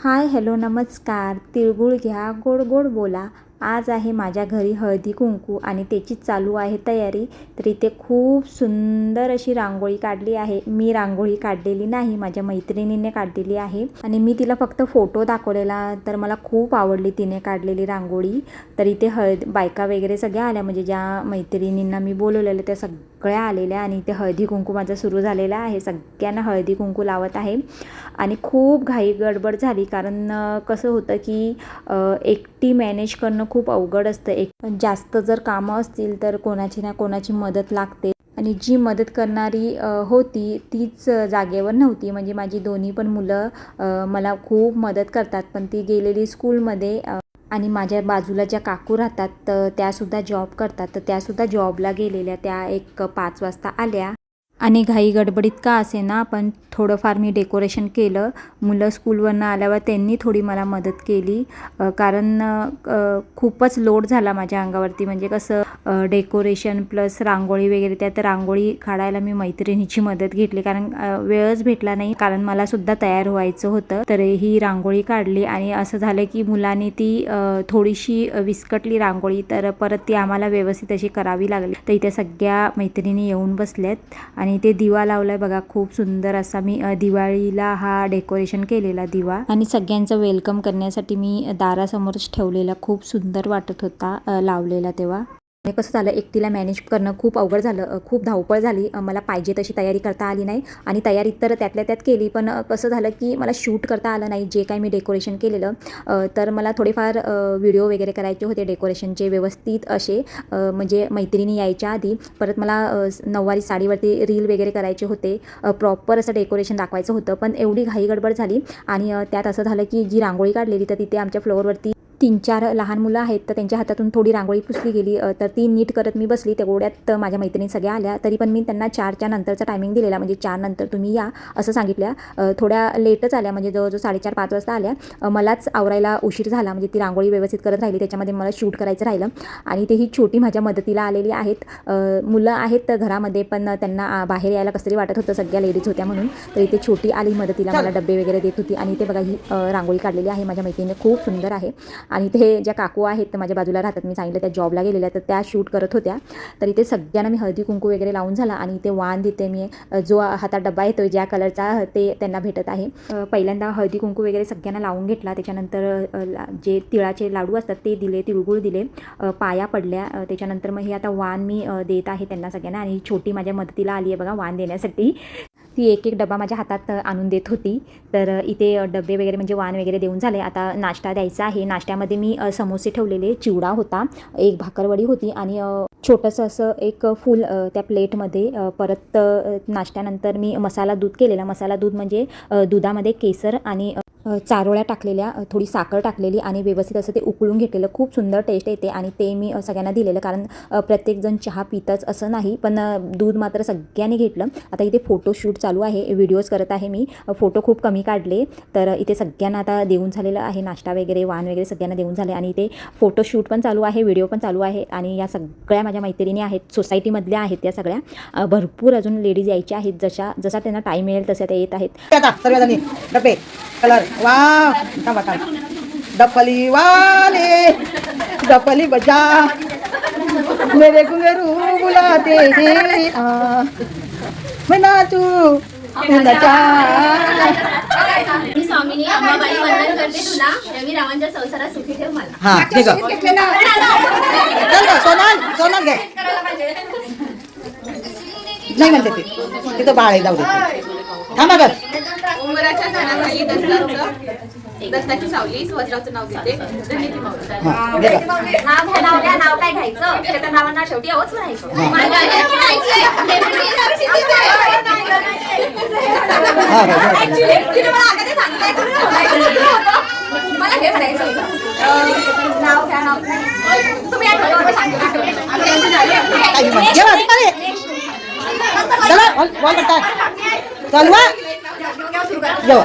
Hi hello नमस्कार. तिळगुळ घ्या गोड गोड बोला. आज आहे माझ्या घरी हळदी कुंकू आणि त्याचीच चालू आहे तयारी. तर इथे खूप सुंदर अशी रांगोळी काढली आहे. मी रांगोळी काढलेली नाही माझ्या मैत्रिणीने काढलेली आहे. आणि मी तिला फक्त फोटो दाखवलेला तर मला खूप आवडली तिने काढलेली रांगोळी. तर इथे हळद बायका वगैरे सगळ्या आल्या. म्हणजे ज्या मैत्रिणींना मी बोलवलेलं त्या सग सगळ्या आलेल्या आणि इथे हळदी कुंकू माझं सुरू झालेलं आहे. सगळ्यांना हळदी कुंकू लावत आहे. आणि खूप घाई गडबड झाली कारण कसं होतं की एकटी मॅनेज करणं खूप अवघड असतं. एक जास्त जर कामं असतील तर कोणाची ना कोणाची मदत लागते. आणि जी मदत करणारी होती तीच जागेवर नव्हती. म्हणजे माझी दोन्ही पण मुलं मला खूप मदत करतात. पण ती गेलेली स्कूलमध्ये आणि माझ्या बाजूला ज्या काकू राहतात तर त्यासुद्धा जॉब करतात. तर त्यासुद्धा जॉबला गेलेल्या त्या एक पाच वाजता आल्या. आणि घाई गडबडीत का असे ना पण थोडंफार मी डेकोरेशन केलं. मुलं स्कूलवरनं आल्यावर त्यांनी थोडी मला मदत केली. कारण खूपच लोड झाला माझ्या अंगावरती. म्हणजे कसं डेकोरेशन प्लस रांगोळी वगैरे त्यात रांगोळी काढायला मी मैत्रिणीची मदत घेतली. कारण वेळच भेटला नाही. कारण मला सुद्धा तयार व्हायचं होतं. तर ही रांगोळी काढली आणि असं झालं की मुलांनी ती थोडीशी विस्कटली रांगोळी. तर परत ती आम्हाला व्यवस्थित अशी करावी लागली. तर इथे सगळ्या मैत्रिणी येऊन बसल्यात आणि आणि ते दिवा लावलाय बघा खूप सुंदर असा. मी दिवाळीला हा डेकोरेशन केलेला दिवा. आणि सगळ्यांचं वेलकम करण्यासाठी मी दारासमोरच ठेवलेला खूप सुंदर वाटत होता लावलेला तेव्हा. आणि कसं झालं एकटीला मॅनेज करणं खूप अवघड झालं खूप धावपळ झाली. मला पाहिजे तशी तयारी करता आली नाही. आणि तयारी तर त्यातल्या त्यात केली पण कसं झालं की मला शूट करता आलं नाही जे काही मी डेकोरेशन केलेलं. तर मला थोडेफार व्हिडिओ वगैरे करायचे होते डेकोरेशनचे व्यवस्थित असे. म्हणजे मैत्रिणी यायच्या आधी परत मला नऊवारी साडीवरती रील वगैरे करायचे होते. प्रॉपर असं डेकोरेशन दाखवायचं होतं पण एवढी घाई गडबड झाली. आणि त्यात असं झालं की जी रांगोळी काढलेली तर तिथे आमच्या फ्लोअरवरती तीन चार लहान मुलं आहेत तर त्यांच्या हातातून थोडी रांगोळी पुसली गेली. तर ती नीट करत मी बसली. तेवढ्यात माझ्या मैत्रिणी सगळ्या आल्या. तरी पण मी त्यांना चारच्या नंतरचा टायमिंग दिलेला. म्हणजे चार नंतर तुम्ही या असं सांगितल्या. थोड्या लेटच आल्या. म्हणजे जवळजवळ साडेचार पाच वाजता आल्या. मलाच आवरायला उशीर झाला. म्हणजे ती रांगोळी व्यवस्थित करत राहिली. त्याच्यामध्ये मला शूट करायचं राहिलं. आणि ते ही छोटी माझ्या मदतीला आलेली आहेत. मुलं आहेत तर घरामध्ये पण त्यांना बाहेर यायला कसं तरी वाटत होतं. सगळ्या लेडीज होत्या म्हणून. तर इथे छोटी आली मदतीला. मला डब्बे वगैरे देत होती. आणि ते बघा ही रांगोळी काढलेली आहे. माझ्या मैत्रिणीने. खूप सुंदर आहे. आणि ते ज्या काकू आहेत माझ्या बाजूला राहतात. मी सांगितलं त्या जॉबला गेलेल्या तर त्या शूट करत होत्या. तर इथे सगळ्यांना मी हळदी कुंकू वगैरे लावून झाला आणि इथे वाण देते मी. जो हातात डब्बा येतो ज्या कलरचा ते त्यांना भेटत आहे. पहिल्यांदा हळदी कुंकू वगैरे सगळ्यांना लावून घेतला. त्याच्यानंतर जे तिळाचे लाडू असतात ते दिले तिळगुळ दिले. पाया पडल्या. त्याच्यानंतर मग हे आता वाण मी देत आहे त्यांना सगळ्यांना. आणि छोटी माझ्या मदतीला आली आहे बघा वाण देण्यासाठी. ती एक एक डबा माझ्या हातात आणून देत होती. तर इथे डबे वगैरे म्हणजे वाण वगैरे देऊन झाले. आता नाश्ता द्यायचा आहे. नाश्त्यामध्ये मी समोसे ठेवलेले चिवडा होता एक भाकरवडी होती आणि छोटंसं असं एक फूल त्या प्लेटमध्ये परत नाश्त्यानंतर मी मसाला दूध केलेला. मसाला दूध म्हणजे दुधामध्ये केसर आणि चारोळ्या टाकलेल्या थोडी साखर टाकलेली आणि व्यवस्थित असं ते उकळून घेतलेलं. खूप सुंदर टेस्ट येते आणि ते मी सगळ्यांना दिलेलं. कारण प्रत्येकजण चहा पितच असं नाही पण दूध मात्र सगळ्यांनी घेतलं. आता इथे फोटोशूट चालू आहे व्हिडिओज करत आहे मी. फोटो खूप कमी काढले तर इथे सगळ्यांना आता देऊन झालेलं आहे. नाश्ता वगैरे वाण वगैरे सगळ्यांना देऊन झाले आणि इथे फोटोशूट पण चालू आहे व्हिडिओ पण चालू आहे आणि या सगळ्या माझ्या मैत्रिणी आहेत सोसायटीमधल्या आहेत त्या सगळ्या. भरपूर अजून लेडीज यायच्या आहेत. जशा जसा त्यांना टाईम मिळेल तशा त्या येत आहेत. कलर वा थांबा थांबा. डपली वाले डपली बजा. मेरे घुंगरू बुलाते हैं आ. मैं नाचू मैं नचा मी स्वामिनी अंबाबाई वंदन करते तुला. रवी रावांच्या संसारात सुखी ठेव मला. हा ठीक आहे. चल गं, सोनाल सोनाल घे. नाही म्हणते ती तिथं बाळ आहे जाऊ दे थांबा ग उंबराच्या झाडाखाली दत्ताचं दत्ताची सावली वज्राचं नाव घेते माऊली. हा गं. नाव घ्या नाव काय घ्यायचं त्याच्या नावांना शेवटी अवच. हा घे, घे. Actually, तिने मला आधी सांगितलंय, तुला म्हणायचं होतं. मला हे म्हणायचं होतं. अं, नाव घ्या नाव तुम्ही आठवलं सांगितलं काही म्हण. घे बा, अरे. चला बॉल करताय चालू जेव्हा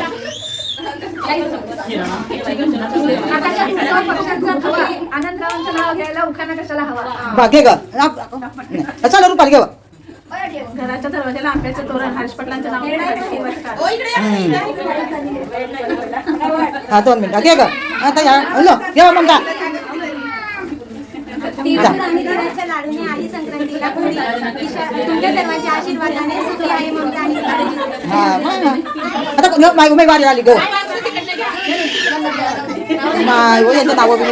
आनंदरावांचं नाव घ्यायला कशाला हवा बा घे ग चला रुपाल घे घराच्या दरवाजाला आंब्याचं तोरण हर्ष पटलांचं नाव हा दोन मिनिटं. घे ग आता या. हॅलो घे मग का आता कोण- माय उमेदवारी आली गो. माय हो यांचं नावं बी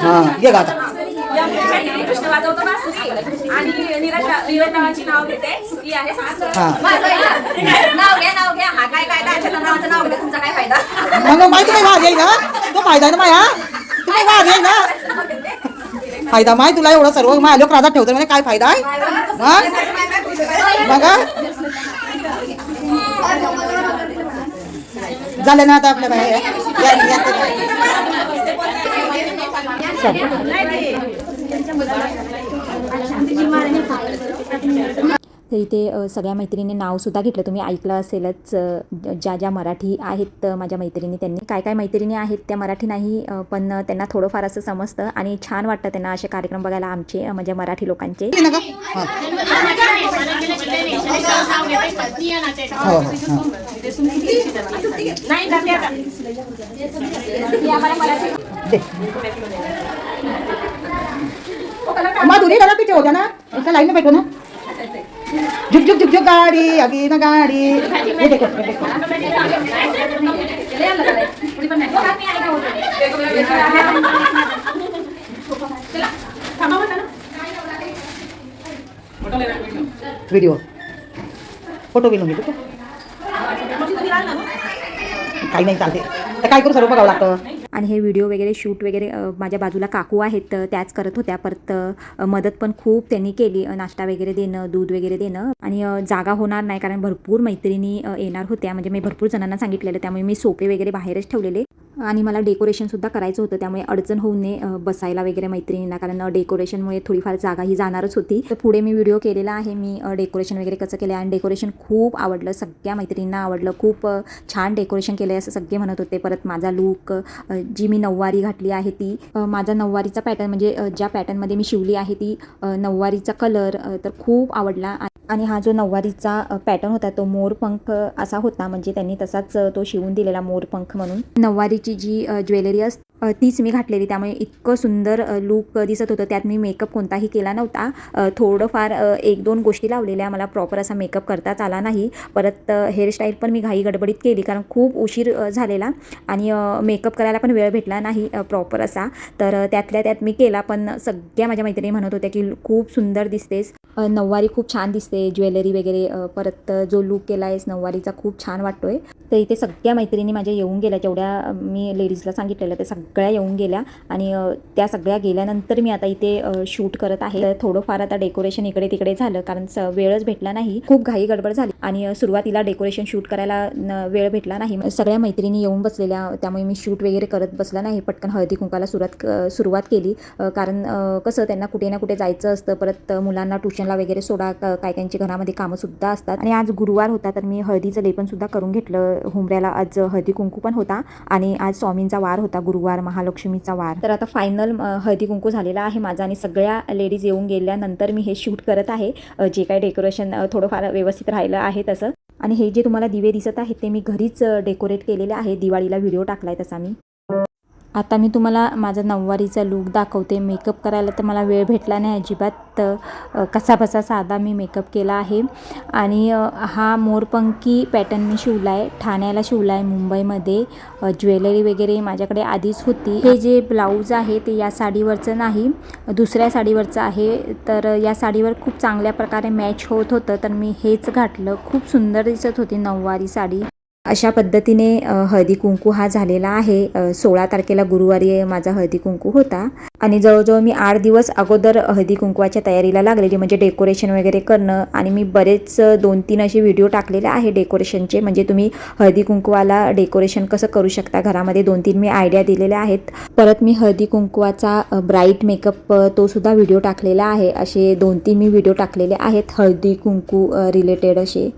हा. घे ग आता. कृष्ण वाजवतो ना. सुखी आणि नीरज नीरज नावाची नाव घेते. सुखी आहे. हा. नाव घ्या नाव घ्या. हा काय फायदा? याच्या नावाचं नाव घ्या तुमचा काय फायदा? मग माहिती नाही येईल ना तो फायदा आहे ना माया. तुम्ही वाद येईल ना फायदा माय तुला एवढं सर्व माय लोक राजा ठेवतो म्हणजे काय फायदा आहे? मग मग झालं ना आता आपल्या बाहेर. या- या- चल. तर इथे सगळ्या मैत्रिणी नावसुद्धा घेतलं. तुम्ही ऐकलं असेलच ज्या ज्या मराठी आहेत माझ्या मैत्रिणी त्यांनी. काय काय मैत्रिणी आहेत त्या मराठी नाही पण त्यांना थोडंफार असं समजतं आणि छान वाटतं त्यांना असे कार्यक्रम बघायला आमचे म्हणजे मराठी लोकांचे. मा दुरी ग? हा. होत्या पीछे हो ना ऐसा लाइन में बैठो ना। झुक झुक झुक झुक गाड़ी आगे ना गाड़ी। ये देखो ये देखो। व्हिडिओ फोटो घेऊन घेतो काही नाही चालते. तर काय करू सर्व बघावं लागतं. आणि हे व्हिडिओ वगैरे शूट वगैरे माझ्या बाजूला काकू आहेत त्याच करत होत्या. परत मदत पण खूप त्यांनी केली नाश्ता वगैरे देणं दूध वगैरे देणं. आणि जागा होणार नाही कारण भरपूर मैत्रिणी येणार होत्या. म्हणजे मी भरपूर जणांना सांगितलेलं त्यामुळे मी सोपे वगैरे बाहेरच ठेवलेले. आणि मला डेकोरेशनसुद्धा करायचं होतं. त्यामुळे अडचण होऊ नये बसायला वगैरे मैत्रिणींना. कारण डेकोरेशनमुळे थोडीफार जागा ही जाणारच होती. तर पुढे मी व्हिडिओ केलेला आहे. मी डेकोरेशन वगैरे कसं केलं आणि डेकोरेशन खूप आवडलं. सगळ्या मैत्रिणींना आवडलं. खूप छान डेकोरेशन केलं आहे असं सगळे म्हणत होते. परत माझा लूक जी मी नऊवारी घातली आहे ती माझा नऊवारीचा पॅटर्न म्हणजे ज्या पॅटर्नमध्ये मी शिवली आहे ती नऊवारीचा कलर तर खूप आवडला. आणि हा जो नऊवारीचा पॅटर्न होता तो मोरपंख असा होता. म्हणजे त्यांनी तसाच तो शिवून दिलेला मोरपंख म्हणून. नऊवारी जी अ, ज्वेलरी असते अ, तीच मी घातलेली. त्यामुळे इतकं सुंदर लूक दिसत होतं. त्यात मी मेकअप कोणताही केला नव्हता. थोडंफार एक दोन गोष्टी लावलेल्या. मला प्रॉपर असा मेकअप करताच आला नाही. परत हेअरस्टाईल पण मी घाई गडबडीत केली कारण खूप उशीर झालेला आणि मेकअप करायला पण वेळ भेटला नाही प्रॉपर असा. तर त्यातल्या त्यात मी केला. पण सगळ्या माझ्या मैत्रिणी म्हणत होत्या की खूप सुंदर दिसतेस. नऊवारी खूप छान दिसते. ज्वेलरी वगैरे परत जो लूक केला आहेस नऊवारीचा खूप छान वाटतोय. तर इथे सगळ्या मैत्रिणी माझ्या येऊन गेल्या. जेवढ्या मी लेडीजला सांगितलेलं ते सगळ्या सगळ्या येऊन गेल्या आणि त्या सगळ्या गेल्यानंतर मी आता इथे शूट करत आहे. तर थोडंफार आता डेकोरेशन इकडे तिकडे झालं कारण स- वेळच भेटला नाही. खूप घाई गडबड झाली आणि सुरुवातीला डेकोरेशन शूट करायला न- वेळ भेटला नाही. सगळ्या मैत्रिणी येऊन बसलेल्या त्यामुळे मी शूट वगैरे करत बसला नाही. पटकन हळदी कुंकाला सुरुवात सुरुवात केली. कारण कसं त्यांना कुठे ना कुठे जायचं असतं. परत मुलांना ट्युशनला वगैरे सोडा काय त्यांची घरामध्ये कामंसुद्धा असतात. आणि आज गुरुवार होता तर मी हळदीचं लेपनसुद्धा करून घेतलं. हुंबऱ्याला आज हळदी कुंकू पण होता. आणि आज स्वामींचा वार होता गुरुवार. महालक्ष्मीचा वार. तर आता फायनल हळदी कुंकू झालेला आहे माझा आणि सगळ्या लेडीज येऊन गेल्यानंतर मी हे शूट करत आहे. जे काही डेकोरेशन थोडंफार व्यवस्थित राहिलं आहे तसं. आणि हे जे तुम्हाला दिवे दिसत आहेत ते मी घरीच डेकोरेट केलेले आहे. दिवाळीला व्हिडिओ टाकलाय तसा मी. आता मी तुम्हाला माझा नऊवारीचा लूक दाखवते. मेकअप करायला तर मला वेळ भेटला नाही अजिबात. कसाबसा साधा मी मेकअप केला आहे. आणि हा मोरपंखी पॅटर्न मी शिवला आहे ठाण्याला शिवला आहे मुंबईमध्ये ज्वेलरी वगैरे माझ्याकडे आधीच होती. हे जे ब्लाऊज आहे ते या साडीवरचं नाही दुसऱ्या साडीवरचं आहे. तर या साडीवर खूप चांगल्या प्रकारे मॅच होत होतं. तर मी हेच घातलं. खूप सुंदर दिसत होती नऊवारी साडी. अशा पद्धतीने हळदी कुंकू हा झालेला आहे. सोळा तारखेला गुरुवारी माझा हळदी कुंकू होता. आणि जवळजवळ मी आठ दिवस अगोदर हळदी कुंकवाच्या तयारीला लागलेली म्हणजे डेकोरेशन वगैरे करणं. आणि मी बरेच दोन तीन असे व्हिडिओ टाकलेले आहे डेकोरेशनचे. म्हणजे तुम्ही हळदी कुंकवाला डेकोरेशन कसं करू शकता? घरामध्ये दोन तीन मी आयडिया दिलेल्या आहेत. परत मी हळदी कुंकवाचा ब्राईट मेकअप तो सुद्धा व्हिडिओ टाकलेला आहे. असे दोन तीन मी व्हिडिओ टाकलेले आहेत. हळदी कुंकू रिलेटेड असे.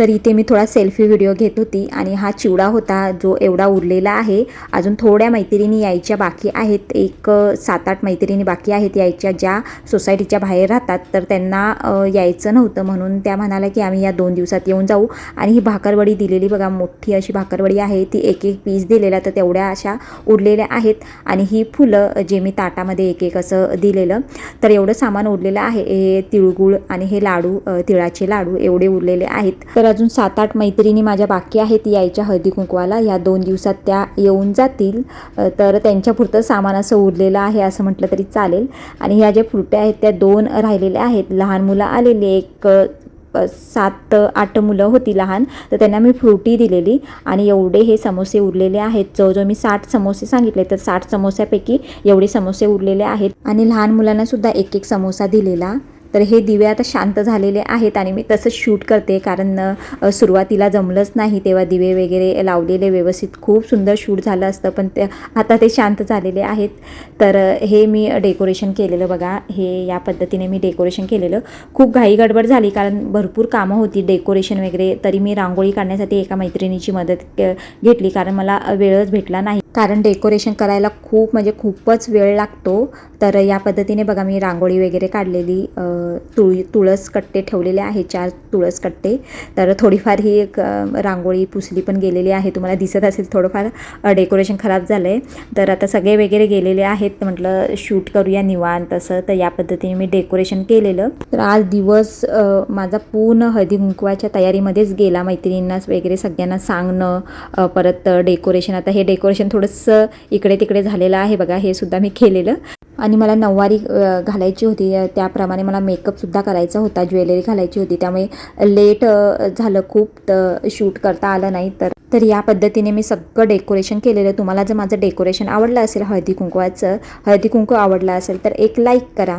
तर इथे मी थोडा सेल्फी व्हिडिओ घेत होती आणि हा चिवडा होता जो एवढा उरलेला आहे. अजून थोड्या मैत्रिणी यायच्या बाकी आहेत. एक सात आठ मैत्रिणी बाकी आहेत यायच्या ज्या सोसायटीच्या बाहेर राहतात. तर त्यांना यायचं नव्हतं म्हणून त्या म्हणाल्या की आम्ही या दोन दिवसात येऊन जाऊ. आणि ही भाकरवडी दिलेली बघा मोठी अशी भाकरवडी आहे. ती एक एक पीस दिलेला तर तेवढ्या अशा उरलेल्या आहेत. आणि ही फुलं जे मी ताटामध्ये एक एक असं दिलेलं तर एवढं सामान उरलेलं आहे. हे तिळगुळ आणि हे लाडू तिळाचे लाडू एवढे उरलेले आहेत. तर अजून सात आठ मैत्रिणी माझ्या बाकी आहेत यायच्या हळदी कुंकवाला. या दोन दिवसात त्या येऊन जातील. तर त्यांच्यापुरतं सामान असं उरलेलं आहे असं म्हटलं तरी चालेल. आणि ह्या ज्या फ्रुट्या आहेत त्या दोन राहिलेल्या आहेत. लहान मुलं आलेली एक सात आठ मुलं होती लहान. तर त्यांना मी फ्रुटी दिलेली. आणि एवढे हे समोसे उरलेले आहेत. जवळजवळ मी साठ समोसे सांगितले. तर साठ समोस्यापैकी एवढे समोसे उरलेले आहेत. आणि लहान मुलांनासुद्धा एक एक समोसा दिलेला. तर हे दिवे आता शांत झालेले आहेत आणि मी तसंच शूट करते कारण सुरुवातीला जमलंच नाही तेव्हा दिवे वगैरे लावलेले व्यवस्थित. खूप सुंदर शूट झालं असतं पण ते आता ते शांत झालेले आहेत. तर हे मी डेकोरेशन केलेलं बघा हे या पद्धतीने मी डेकोरेशन केलेलं. खूप घाई गडबड झाली कारण भरपूर कामं होती डेकोरेशन वगैरे तरी मी रांगोळी काढण्यासाठी एका मैत्रिणीची मदत घेतली कारण मला वेळच भेटला नाही. कारण डेकोरेशन करायला खूप म्हणजे खूपच वेळ लागतो. तर या पद्धतीने बघा मी रांगोळी वगैरे काढलेली तुळ तुळस कट्टे ठेवलेले आहे चार तुळस कट्टे. तर थोडीफार ही एक रांगोळी पुसली पण गेलेली आहे. तुम्हाला दिसत असेल थोडंफार डेकोरेशन खराब झालं आहे तर आता सगळे वगैरे गेलेले आहेत. म्हटलं शूट करूया निवांत असं. तर या पद्धतीने मी डेकोरेशन केलेलं. तर आज दिवस माझा पूर्ण हळदी कुंकवाच्या तयारीमध्येच गेला. मैत्रिणींनाच वगैरे सगळ्यांना सांगणं परत डेकोरेशन आता हे डेकोरेशन थोडं थोडंसं इकडे तिकडे झालेलं आहे बघा हे सुद्धा मी केलेलं. आणि मला नऊवारी घालायची होती. त्याप्रमाणे मला मेकअपसुद्धा करायचा होता ज्वेलरी घालायची होती. त्यामुळे लेट झालं खूप तर शूट करता आलं नाही. तर तर या पद्धतीने मी सगळं डेकोरेशन केलेलं. तुम्हाला जर माझं डेकोरेशन आवडलं असेल हळदी कुंकवाचं हळदी कुंकू आवडलं असेल तर एक लाईक करा.